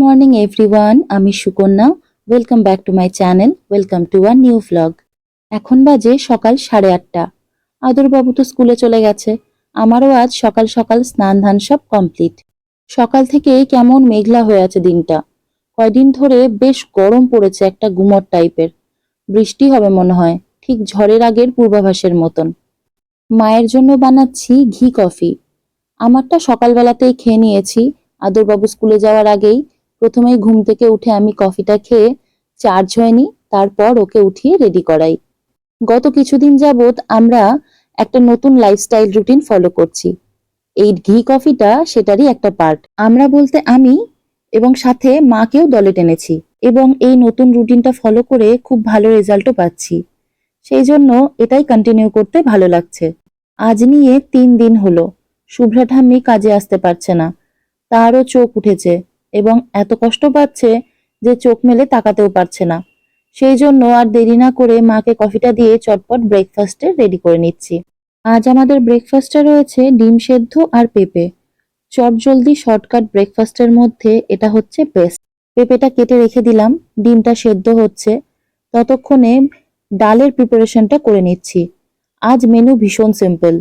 Morning everyone আমি Sukanya. Welcome back to my channel welcome to a new vlog এখন বাজে সকাল সাড়ে আটটা। আদরবাবু তো স্কুলে চলে গেছে। আমারও আজ সকাল সকাল স্নান ধান সব কমপ্লিট সকাল থেকে কেমন মেঘলা হয়ে আছে দিনটা। কয়দিন ধরে বেশ গরম পড়েছে একটা গুমট টাইপের বৃষ্টি হবে মনে হয়, ঠিক ঝড়ের আগের পূর্বাভাসের মতন। মায়ের জন্য বানাচ্ছি ঘি কফি। আমারটা সকালবেলাতেই খেয়ে নিয়েছি। আদরবাবু স্কুলে যাওয়ার আগেই প্রথমেই ঘুম থেকে উঠে আমি কফিটা খেয়ে চার্জ হয়নি তারপর ওকে উঠিয়ে রেডি করাই। গত কিছুদিন যাবত আমরা একটা নতুন লাইফস্টাইল রুটিন ফলো করছি। এই ঘি কফিটা সেটারই একটা পার্ট আমরা বলতে আমি এবং সাথে মাকেও দলে টেনেছি এবং এই নতুন রুটিনটা ফলো করে খুব ভালো রেজাল্টও পাচ্ছি। সেই জন্য এটাই কন্টিনিউ করতে ভালো লাগছে। আজ নিয়ে তিন দিন হলো। শুভ্রা ঠাম্মি কাজে আসতে পারছে না। তারও চোখ উঠেছে। এবং এত কষ্ট পাচ্ছে যে চোখ মেলে তাকাতেও পারছে না। সেই জন্য আর দেরি না করে মাকে কফিটা দিয়ে চটপট ব্রেকফাস্টে রেডি করে নিচ্ছি। আজ আমাদের ব্রেকফাস্টে রয়েছে ডিম সেদ্ধ আর পেঁপে। চটজলদি শর্টকাট ব্রেকফাস্টের মধ্যে এটা হচ্ছে বেস্ট পেঁপেটা কেটে রেখে দিলাম, ডিমটা সেদ্ধ হচ্ছে। ততক্ষণে ডালের প্রিপারেশনটা করে নিচ্ছি। আজ মেনু ভীষণ সিম্পল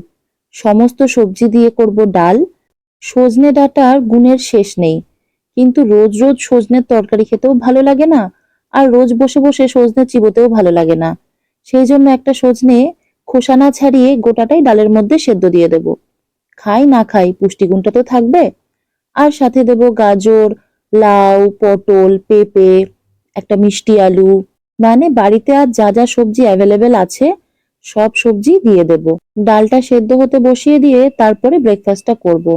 সমস্ত সবজি দিয়ে করব ডাল। সজনে ডাটার গুণের শেষ নেই। কিন্তু রোজ রোজ সজনের তরকারি খেতেও ভালো লাগে না, আর রোজ বসে বসে সজনে চিবোতেও ভালো লাগে না। সেই জন্য একটা সজনে খোসা না ছাড়িয়ে গোটাটাই ডালের মধ্যে সেদ্ধ দিয়ে দেব। খাই না খাই, পুষ্টিগুণটা তো থাকবে। আর সাথে দেব গাজর, লাউ, পটল, পেঁপে, একটা মিষ্টি আলু। মানে বাড়িতে আর যা যা সবজি অ্যাভেলেবেল আছে, সব সবজি দিয়ে দেব। ডালটা সেদ্ধ হতে বসিয়ে দিয়ে তারপরে ব্রেকফাস্টটা করব।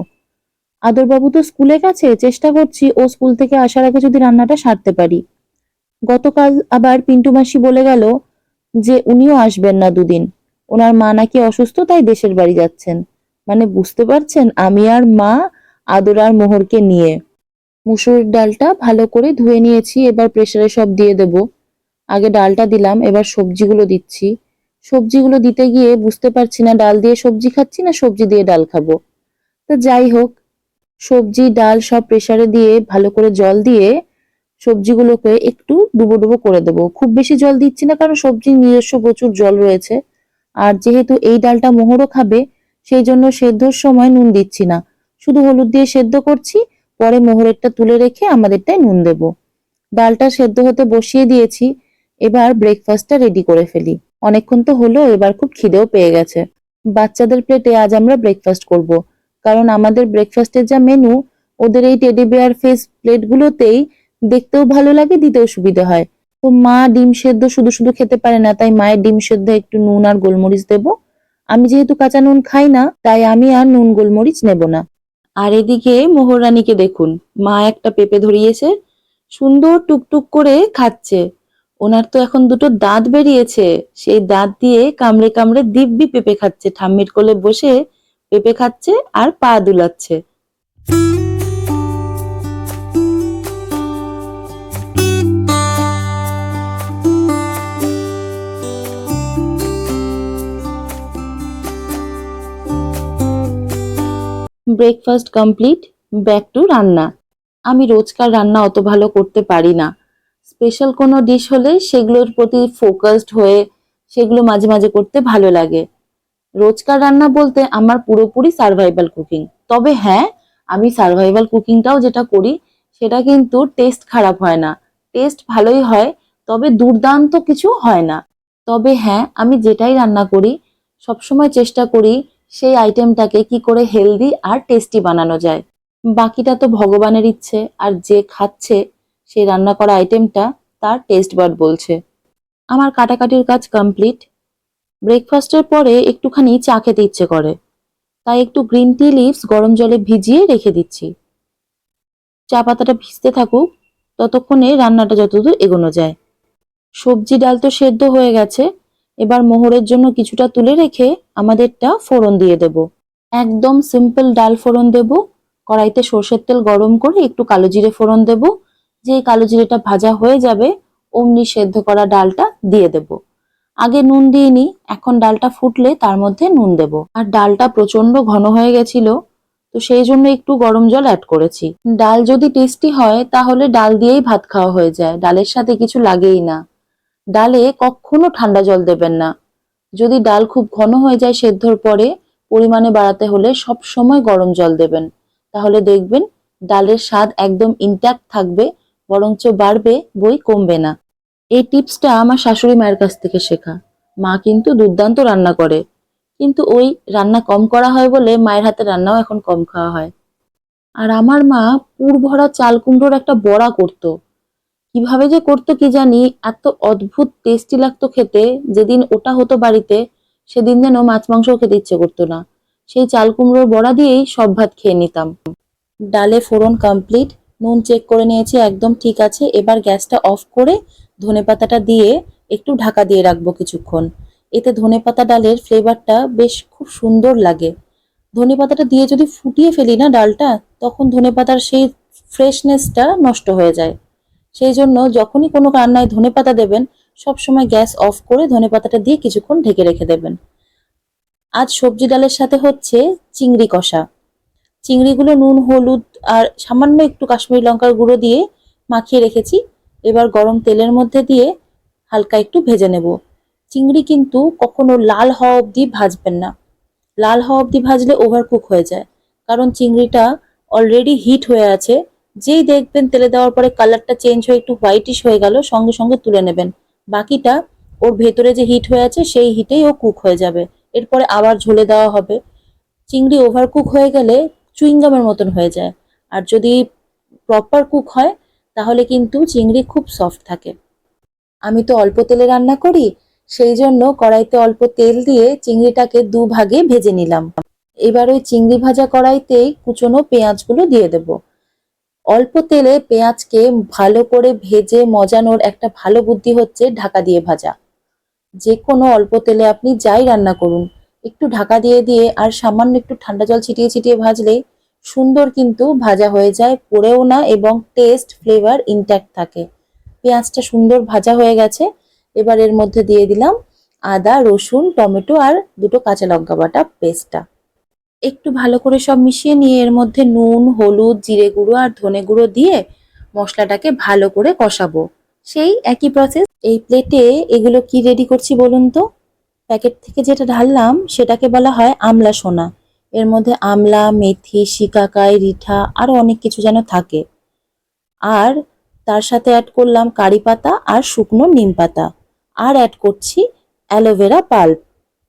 আদরবাবু তো স্কুলে গেছে চেষ্টা করছি ও স্কুল থেকে আসার আগে যদি রান্নাটা সারতে পারি। গতকাল আবার পিন্টু মাসি বলে গেল যে উনিও আসবেন না দুদিন। ওনার মা নাকি অসুস্থ, তাই দেশের বাড়ি যাচ্ছেন। মানে বুঝতে পারছেন, আমি আর মা, আদর আর মোহরকে নিয়ে। মুসুরির ডালটা ভালো করে ধুয়ে নিয়েছি, এবার প্রেসারে সব দিয়ে দেব। আগে ডালটা দিলাম, এবার সবজিগুলো দিচ্ছি। সবজিগুলো দিতে গিয়ে বুঝতে পারছি না, ডাল দিয়ে সবজি খাচ্ছি না সবজি দিয়ে ডাল খাব। তো যাই হোক সবজি, ডাল সব প্রেসারে দিয়ে ভালো করে জল দিয়ে সবজিগুলোকে একটু ডুবো ডুবো করে দেবো। খুব বেশি জল দিচ্ছি না কারণ সবজির নিজস্ব প্রচুর জল রয়েছে। আর যেহেতু এই ডালটা মোহরও খাবে, সেই জন্য সেদ্ধর সময় নুন দিচ্ছি না। শুধু হলুদ দিয়ে সেদ্ধ করছি, পরে মোহরেরটা তুলে রেখে আমাদেরটাই নুন দেব। ডালটা সেদ্ধ হতে বসিয়ে দিয়েছি, এবার ব্রেকফাস্টটা রেডি করে ফেলি। অনেকক্ষণ তো হলো, এবার খুব খিদেও পেয়ে গেছে। বাচ্চাদের প্লেটে আজ আমরা ব্রেকফাস্ট করব। কারণ আমাদের ব্রেকফাস্টের যা মেনু ওদের এই টেডি বেয়ার ফেস প্লেটগুলোতেই দেখতেও ভালো লাগে, দিতেও সুবিধা হয়। তো মা ডিম সেদ্ধ শুধু শুধু খেতে পারে না, তাই মায়ের ডিম সেদ্ধ একটু নুন আর গোলমরিচ দেব। আমি যেহেতু কাঁচা নুন খাই না, তাই আমি আর নুন গোলমরিচ নেব না। আর এদিকে মোহরানীকে দেখুন, মা একটা পেঁপে ধরিয়েছে, সুন্দর টুকটুক করে খাচ্ছে। ওনার তো এখন দুটো দাঁত বেরিয়েছে, সেই দাঁত দিয়ে কামড়ে কামড়ে দিব্যি পেঁপে খাচ্ছে। ঠাম্মির কোলে বসে পেঁপে খাচ্ছে আর পা দুলাচ্ছে। ব্রেকফাস্ট কমপ্লিট ব্যাক টু রান্না। আমি রোজকার রান্না অত ভালো করতে পারি না। স্পেশাল কোনো ডিশ হলে সেগুলোর প্রতি ফোকাসড হয়ে সেগুলো মাঝে মাঝে করতে ভালো লাগে। রোজকার রান্না বলতে আমার পুরোপুরি সার্ভাইভাল কুকিং তবে হ্যাঁ আমি সার্ভাইভাল কুকিংটাও যেটা করি, সেটা কিন্তু টেস্ট খারাপ হয় না। টেস্ট ভালোই হয়, তবে দুর্দান্ত কিছু হয় না। তবে হ্যাঁ আমি যেটাই রান্না করি, সবসময় চেষ্টা করি সেই আইটেমটাকে কি করে হেলদি আর টেস্টি বানানো যায়। বাকিটা তো ভগবানের ইচ্ছে, আর যে খাচ্ছে সেই রান্না করা আইটেমটা তার টেস্ট বার্ড বলছে। আমার কাটাকাটির কাজ কমপ্লিট ব্রেকফাস্টের পরে একটুখানি চা খেতে ইচ্ছে করে। তাই একটু গ্রিন টি লিভস গরম জলে ভিজিয়ে রেখে দিচ্ছি। চা পাতাটা ভিজতে থাকুক, ততক্ষণে রান্নাটা যতদূর এগোনো যায়। সবজি ডাল তো সেদ্ধ হয়ে গেছে, এবার মোহরের জন্য কিছুটা তুলে রেখে আমাদেরটা ফোড়ন দিয়ে দেব। একদম সিম্পল ডাল ফোড়ন দেব, কড়াইতে সর্ষের তেল গরম করে একটু কালো জিরে ফোড়ন দেব যে কালো জিরেটা ভাজা হয়ে যাবে, অমনি সেদ্ধ করা ডালটা দিয়ে দেব। আগে নুন দিইনি, এখন ডালটা ফুটলে তার মধ্যে নুন দেব। আর ডালটা প্রচণ্ড ঘন হয়ে গেছিল, তো সেই জন্য একটু গরম জল অ্যাড করেছি। ডাল যদি টেস্টি হয়, তাহলে ডাল দিয়েই ভাত খাওয়া হয়ে যায়, ডালের সাথে কিছু লাগেই না। ডালে কখনো ঠান্ডা জল দেবেন না। যদি ডাল খুব ঘন হয়ে যায় সেদ্ধর পরে, পরিমাণে বাড়াতে হলে সব সময় গরম জল দেবেন। তাহলে দেখবেন, ডালের স্বাদ একদম ইনট্যাক্ট থাকবে, বরঞ্চ বাড়বে, বই কমবে না। এই টিপসটা আমার শাশুড়ি মায়ের কাছ থেকে শেখা। মা কিন্তু দুর্দান্ত রান্না করে। কিন্তু ওই রান্না কম করা হয় বলে মায়ের হাতে রান্নাও এখন কম খাওয়া হয়। আর আমার মা পুর ভরা চাল কুমড়োর একটা বড়া করতো। কীভাবে যে করতো কি জানি, এত অদ্ভুত টেস্টি লাগতো খেতে, যেদিন ওটা হতো বাড়িতে, সেদিন যেন মাছ মাংসও খেতে ইচ্ছে করতো না। সেই চাল কুমড়োর বড়া দিয়েই সব ভাত খেয়ে নিতাম। ডালে ফোড়ন কমপ্লিট নুন চেক করে নিয়েছি, একদম ঠিক আছে। এবার গ্যাসটা অফ করে ধনেপাতাটা দিয়ে একটু ঢাকা দিয়ে রাখব কিছুক্ষণ। এতে ধনেপাতা ডালের ফ্লেভারটা বেশ খুব সুন্দর লাগে। ধনেপাতাটা দিয়ে যদি ফুটিয়ে ফেলি না ডালটা, তখন ধনেপাতার সেই ফ্রেশনেসটা নষ্ট হয়ে যায়। সেই জন্য যখনই কোনো রান্নায় ধনেপাতা দেবেন, সবসময় গ্যাস অফ করে ধনেপাতাটা দিয়ে কিছুক্ষণ ঢেকে রেখে দেবেন। আজ সবজি ডালের সাথে হচ্ছে চিংড়ি কষা। চিংড়িগুলো নুন, হলুদ আর সামান্য একটু কাশ্মীরি লঙ্কার গুঁড়ো দিয়ে মাখিয়ে রেখেছি। এবার গরম তেলের মধ্যে দিয়ে হালকা একটু ভেজে নেব। চিংড়ি কিন্তু কখনো লাল হওয়া অবধি ভাজবেন না। লাল হওয়া অবধি ভাজলে ওভারকুক হয়ে যায়। কারণ চিংড়িটা অলরেডি হিট হয়ে আছে। যেই দেখবেন তেলে দেওয়ার পরে কালারটা চেঞ্জ হয়ে একটু হোয়াইটিশ হয়ে গেল, সঙ্গে সঙ্গে তুলে নেবেন। বাকিটা ওর ভেতরে যে হিট হয়ে আছে, সেই হিটেই ও কুক হয়ে যাবে। এরপরে আবার ঝোলে দেওয়া হবে। চিংড়ি ওভার কুক হয়ে গেলে চুইংগামের মতন হয়ে যায়। আর যদি প্রপার কুক হয় তাহলে কিন্তু চিংড়ি খুব সফট থাকে। আমি তো অল্প তেলে রান্না করি, সেই জন্য কড়াইতে অল্প তেল দিয়ে চিংড়িটাকে দু ভাগে ভেজে নিলাম। এবার ওই চিংড়ি ভাজা কড়াইতেই কুচনো পেঁয়াজগুলো দিয়ে দেব। অল্প তেলে পেঁয়াজকে ভালো করে ভেজে মজানোর একটা ভালো বুদ্ধি হচ্ছে ঢাকা দিয়ে ভাজা। যে কোনো অল্প তেলে আপনি যাই রান্না করুন, একটু ঢাকা দিয়ে দিয়ে আর সামান্য একটু ঠান্ডা জল ছিটিয়ে ছিটিয়ে ভাজলেই সুন্দর কিন্তু ভাজা হয়ে যায় পড়েও না এবং টেস্ট ফ্লেভার ইনট্যাক্ট থাকে। পেঁয়াজটা সুন্দর ভাজা হয়ে গেছে। এবার এর মধ্যে দিয়ে দিলাম আদা, রসুন, টমেটো আর দুটো কাঁচা লঙ্কা বাটা পেস্টটা। একটু ভালো করে সব মিশিয়ে নিয়ে এর মধ্যে নুন, হলুদ, জিরে গুঁড়ো আর ধনে গুঁড়ো দিয়ে মশলাটাকে ভালো করে কষাবো। সেই একই প্রসেস এই প্লেটে এগুলো কি রেডি করছি বলুন তো? প্যাকেট থেকে যেটা ঢাললাম, সেটাকে বলা হয় আমলা সোনা। এর মধ্যে আমলা, মেথি, শিকাকাই, রিঠা আরও অনেক কিছু যেন থাকে। আর তার সাথে অ্যাড করলাম কারি পাতা আর শুকনো নিম পাতা। আর অ্যাড করছি অ্যালোভেরা পাল্প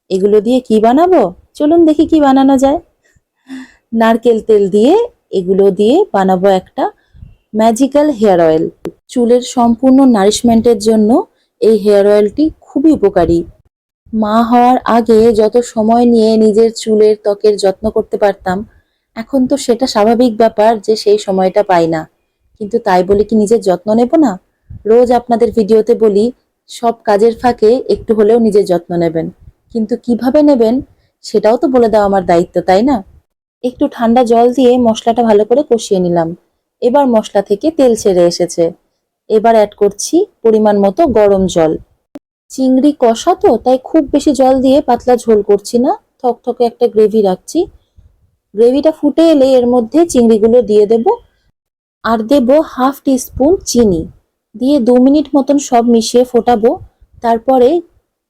এগুলো দিয়ে কি বানাবো? চলুন দেখি কি বানানো যায়। নারকেল তেল দিয়ে এগুলো দিয়ে বানাবো একটা ম্যাজিক্যাল হেয়ার অয়েল চুলের সম্পূর্ণ নারিশমেন্টের জন্য এই হেয়ার অয়েলটি খুবই উপকারী। মা হওয়ার আগে যত সময় নিয়ে নিজের চুলের ত্বকের যত্ন করতে পারতাম, এখন তো সেটা স্বাভাবিক ব্যাপার যে সেই সময়টা পাই না। কিন্তু তাই বলে কি নিজের যত্ন নেব না? রোজ আপনাদের ভিডিওতে বলি, সব কাজের ফাঁকে একটু হলেও নিজের যত্ন নেবেন। কিন্তু কীভাবে নেবেন, সেটাও তো বলে দেওয়া আমার দায়িত্ব, তাই না? একটু ঠান্ডা জল দিয়ে মশলাটা ভালো করে কষিয়ে নিলাম। এবার মশলা থেকে তেল ছেড়ে এসেছে। এবার অ্যাড করছি পরিমাণ মতো গরম জল। চিংড়ি কষা তো, তাই খুব বেশি জল দিয়ে পাতলা ঝোল করছি না। থকথকে একটা গ্রেভি রাখছি। গ্রেভিটা ফুটে এলে এর মধ্যে চিংড়িগুলো দিয়ে দেব আর দেব হাফ টিস্পুন চিনি। দিয়ে দু মিনিট মতন সব মিশিয়ে ফোটাবো। তারপরে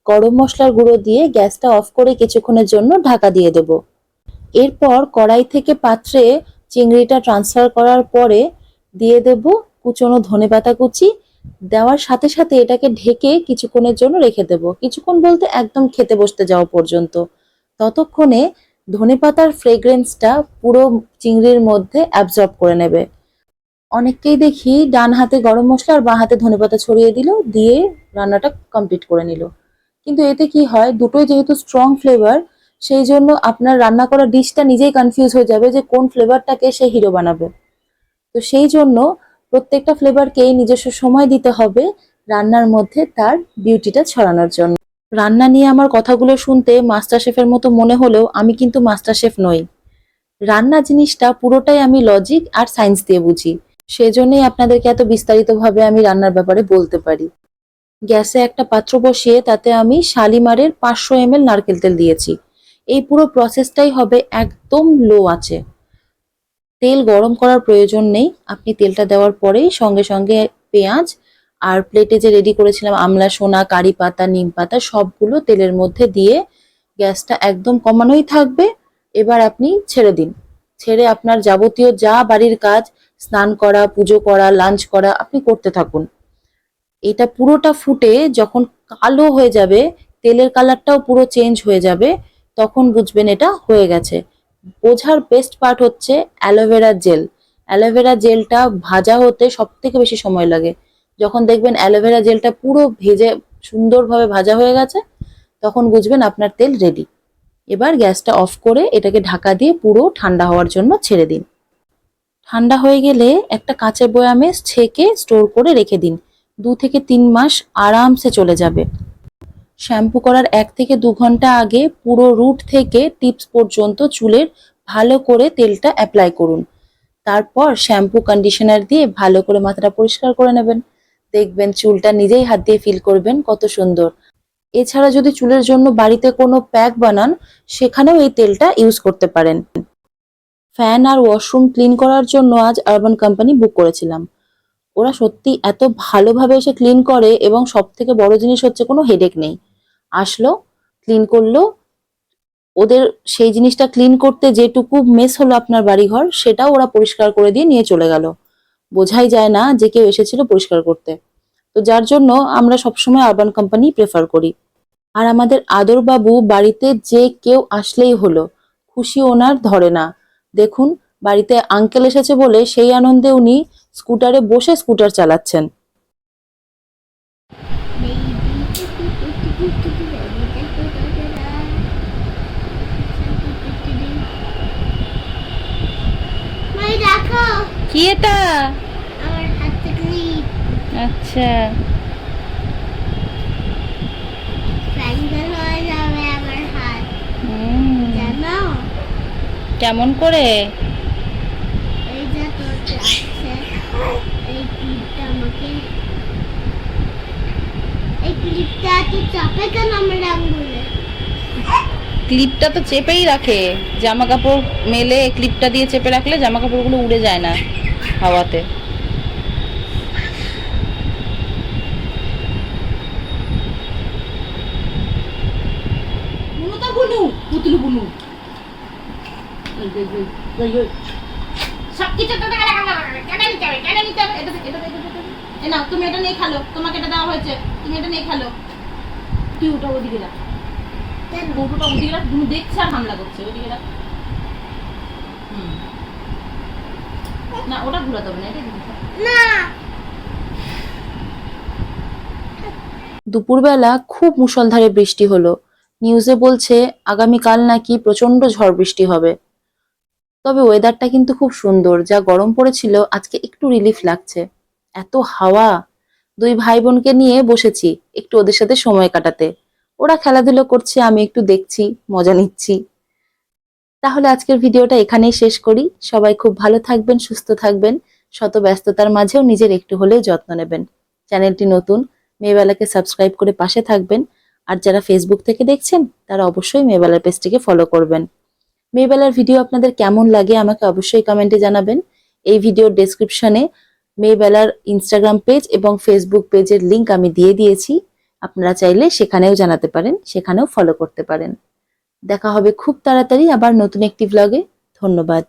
গরম মশলার গুঁড়ো দিয়ে গ্যাসটা অফ করে কিছুক্ষণের জন্য ঢাকা দিয়ে দেব। এরপর কড়াই থেকে পাত্রে চিংড়িটা ট্রান্সফার করার পরে দিয়ে দেব কুচনো ধনেপাতা কুচি দেওয়ার সাথে সাথে এটাকে ঢেকে কিছুক্ষণের জন্য রেখে দেব। কিছুক্ষণ বলতে একদম খেতে বসতে যাওয়া পর্যন্ত। ততক্ষণে ধনেপাতার ফ্রেগ্রেন্সটা পুরো চিংড়ির মধ্যে অ্যাবজর্ব করে নেবে। অনেককেই দেখি ডান হাতে গরম মশলা আর বাঁ হাতে ধনেপাতা ছড়িয়ে দিল, দিয়ে রান্নাটা কমপ্লিট করে নিল। কিন্তু এতে কি হয়, দুটোই যেহেতু স্ট্রং ফ্লেভার সেই জন্য আপনার রান্না করা ডিশটা নিজেই কনফিউজ হয়ে যাবে যে কোন ফ্লেভারটাকে সে হিরো বানাবে। তো সেই জন্য প্রত্যেকটা ফ্লেভারকেই নিজস্ব সময় দিতে হবে রান্নার মধ্যে তার বিউটিটা ছড়ানোর জন্য। রান্না নিয়ে আমার কথাগুলো শুনতে মাস্টার শেফের মতো মনে হলেও আমি কিন্তু মাস্টার শেফ নই। রান্না জিনিসটা পুরোটাই আমি লজিক আর সায়েন্স দিয়ে বুঝি। সেজন্যই আপনাদেরকে এত বিস্তারিতভাবে আমি রান্নার ব্যাপারে বলতে পারি। গ্যাসে একটা পাত্র বসিয়ে তাতে আমি শালিমারের পাঁচশো এম নারকেল তেল দিয়েছি। এই পুরো প্রসেসটাই হবে একদম লো আছে। তেল গরম করার প্রয়োজন নেই। আপনি তেলটা দেওয়ার পরেই সঙ্গে সঙ্গে পেঁয়াজ আর প্লেটে যে রেডি করেছিলাম, আমলা সোনা, কারি পাতা, নিম পাতা, সবগুলো তেলের মধ্যে দিয়ে গ্যাসটা একদম কমানোই থাকবে। এবার আপনি ছেড়ে দিন। ছেড়ে আপনার যাবতীয় যা বাড়ির কাজ, স্নান করা, পুজো করা লাঞ্চ করা, আপনি করতে থাকুন। এটা পুরোটা ফুটে যখন কালো হয়ে যাবে, তেলের কালারটাও পুরো চেঞ্জ হয়ে যাবে, তখন বুঝবেন এটা হয়ে গেছে। বোঝার বেস্ট পার্ট হচ্ছে aloe vera gel aloe vera জেলটা ভাজা হতে সব থেকে বেশি সময় লাগে। যখন দেখবেন অ্যালোভেরা জেলটা পুরো ভেজে সুন্দরভাবে ভাজা হয়ে গেছে, তখন বুঝবেন আপনার তেল রেডি এবার গ্যাসটা অফ করে এটাকে ঢাকা দিয়ে পুরো ঠান্ডা হওয়ার জন্য ছেড়ে দিন। ঠান্ডা হয়ে গেলে একটা কাঁচের বয়ামে ছেঁকে স্টোর করে রেখে দিন। দু থেকে তিন মাস আরামসে চলে যাবে। শ্যাম্পু করার এক থেকে দু ঘণ্টা আগে পুরো রুট থেকে টিপস পর্যন্ত চুলের ভালো করে তেলটা অ্যাপ্লাই করুন। তারপর শ্যাম্পু, কন্ডিশনার দিয়ে ভালো করে মাথাটা পরিষ্কার করে নেবেন। দেখবেন চুলটা নিজেই হাত দিয়ে ফিল করবেন, কত সুন্দর। এছাড়া যদি চুলের জন্য বাড়িতে কোনো প্যাক বানান, সেখানেও এই তেলটা ইউজ করতে পারেন। ফ্যান আর ওয়াশরুম ক্লিন করার জন্য আজ আরবান কোম্পানি বুক করেছিলাম। ওরা সত্যি এত ভালোভাবে এসে ক্লিন করে এবং সব থেকে বড় জিনিস হচ্ছে কোনো হেডেক নেই। আসলো ক্লিন করল। ওদের সেই জিনিসটা ক্লিন করতে যেটুকু মেস হলো আপনার বাড়িঘর, সেটাও ওরা পরিষ্কার করে দিয়ে নিয়ে চলে গেল। বোঝাই যায় না যে কেউ এসেছিল পরিষ্কার করতে। তো যার জন্য আমরা সবসময় আরবান কোম্পানি প্রেফার করি। আর আমাদের আদরবাবু বাড়িতে যে কেউ আসলেই হলো, খুশি ওনার ধরে না। দেখুন, বাড়িতে আঙ্কেল এসেছে বলে সেই আনন্দে উনি স্কুটারে বসে স্কুটার চালাচ্ছেন। কি এটা? আচ্ছা। কেমন করে? ক্লিপটা তো চেপেই রাখে। জামা কাপড় মেলে ক্লিপটা দিয়ে চেপে রাখলে জামা কাপড়গুলো উড়ে যায় না। হাওয়াতে। বুনু তো বুনু পুতুলু বুনু। এই যে, এই, এই, এই। সব কিছু তো টাকা টাকা কেটে নিতে হবে? কেটে নিতে হবে? এটা এটা এটা, এটা, এটা। এ নাও তুমি এটা নিয়ে খেলো। তোমাকে এটা দেওয়া হয়েছে। তুমি এটা নিয়ে খেলো। তুই ওটা ওদিকে রাখ? ওদিকে রাখ। দেখছে আর হামলা করছে। ওদিকে রাখ। না ওটা ঘুরাতে হবে না এটা না। দুপুরবেলা খুব মুষলধারে বৃষ্টি হলো। নিউজে বলছে আগামীকাল নাকি প্রচণ্ড ঝড় বৃষ্টি হবে। তবে ওয়েদারটা কিন্তু খুব সুন্দর যা গরম পড়েছিল আজকে একটু রিলিফ লাগছে। এত হাওয়া। দুই ভাই বোনকে নিয়ে বসেছি একটু ওদের সাথে সময় কাটাতে। ওরা খেলাধুলো করছে আমি একটু দেখছি মজা নিচ্ছি। তাহলে আজকের ভিডিওটা এখানেই শেষ করি। সবাই খুব ভালো থাকবেন, সুস্থ থাকবেন। শত ব্যস্ততার মাঝেও নিজের একটু হলেও যত্ন নেবেন। চ্যানেলটি নতুন, মেয়েবেলাকে সাবস্ক্রাইব করে পাশে থাকবেন। আর যারা ফেসবুক থেকে দেখছেন, তারা অবশ্যই মেয়েবেলার পেজটিকে ফলো করবেন। মেয়েবেলার ভিডিও আপনাদের কেমন লাগে আমাকে অবশ্যই কমেন্টে জানাবেন। এই ভিডিওর ডেসক্রিপশনে মেয়েবেলার ইনস্টাগ্রাম পেজ এবং ফেসবুক পেজের লিংক আমি দিয়ে দিয়েছি। আপনারা চাইলে সেখানেও জানাতে পারেন, সেখানেও ফলো করতে পারেন। দেখা হবে খুব তাড়াতাড়ি আবার নতুন একটি ব্লগে ধন্যবাদ।